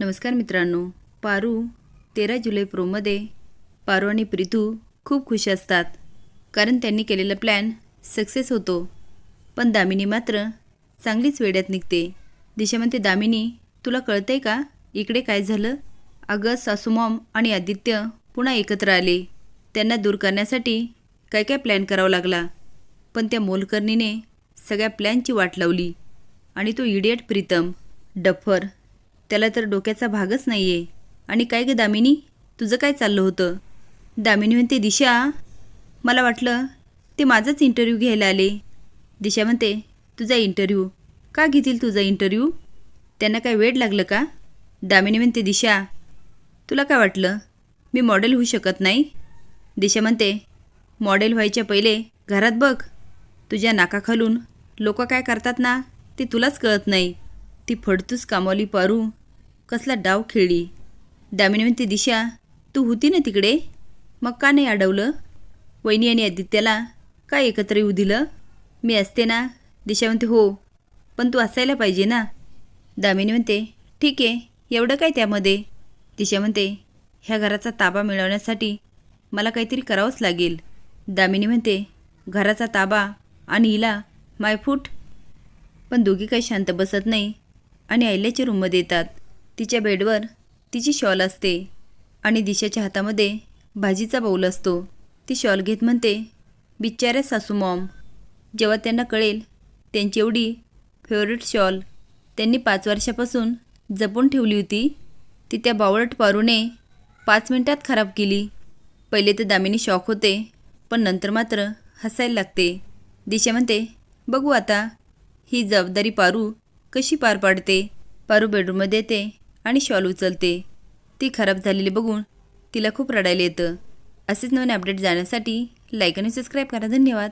नमस्कार मित्रांनो. पारू तेरा जुलै प्रोमध्ये पारू आणि प्रीतू खूप खुश असतात. कारण त्यांनी केलेला प्लॅन सक्सेस होतो. पण दामिनी मात्र चांगलीच वेड्यात निघते. दिशा म्हणते दामिनी तुला कळतंय का? इकडे काय झालं? अगं सासू मॉम आणि आदित्य पुन्हा एकत्र आले. त्यांना दूर करण्यासाठी काय काय प्लॅन करावा लागला. पण त्या मोलकर्णीने सगळ्या प्लॅनची वाट लावली. आणि तो इडियट प्रीतम डफर त्याला तर डोक्याचा भागच नाही आहे आणि काय गं दामिनी? तुझं काय चाललं होतं? दामिनी म्हणते दिशा मला वाटलं ते माझाच इंटरव्ह्यू घ्यायला आले. दिशा म्हणते तुझा इंटरव्ह्यू का घेतील तुझा इंटरव्ह्यू त्यांना काय वेळ लागलं का? दामिनी म्हणते दिशा तुला काय वाटलं? मी मॉडेल होऊ शकत नाही. दिशा म्हणते मॉडेल व्हायच्या पहिले घरात बघ. तुझ्या नाकाखालून लोक काय करतात ना ते तुलाच कळत नाही. ती फडतूस कामवली पारू कसला डाव खेळली. दामिनी म्हणते दिशा तू होती ना तिकडे? मग का नाही अडवलं? वहिनी आणि आदित्याला का एकत्र येऊ दिलं? मी असते ना. दिशा म्हणते हो पण तू असायला पाहिजे ना. दामिनी म्हणते ठीक आहे एवढं काय त्यामध्ये? दिशा म्हणते ह्या घराचा ताबा मिळवण्यासाठी मला काहीतरी करावंच लागेल. दामिनी म्हणते घराचा ताबा आणि हिला मायफूट पण दोघी काही शांत बसत नाही आणि अहिल्याच्या रूममध्ये येतात. तिच्या बेडवर तिची शॉल असते आणि दिशाच्या हातामध्ये भाजीचा बाऊल असतो. ती शॉल घेत म्हणते बिचाऱ्या सासू मॉम. जेव्हा त्यांना कळेल त्यांची एवढी फेवरेट शॉल त्यांनी पाच वर्षापासून जपून ठेवली होती ती त्या बावळट पारूने पाच मिनटात खराब केली. पहिले तर दामिनी शॉक होते पण नंतर मात्र हसायला लागते. दिशा म्हणते बघू आता ही जबाबदारी पारू कशी पार पाडते? पारू बेडरूममध्ये येते आणि शॉल उचलते. ती खराब झालेली बघून तिला खूप रडायला येतं. असेच नवीन अपडेट जाण्यासाठी लाईक आणि सबस्क्राईब करा. धन्यवाद.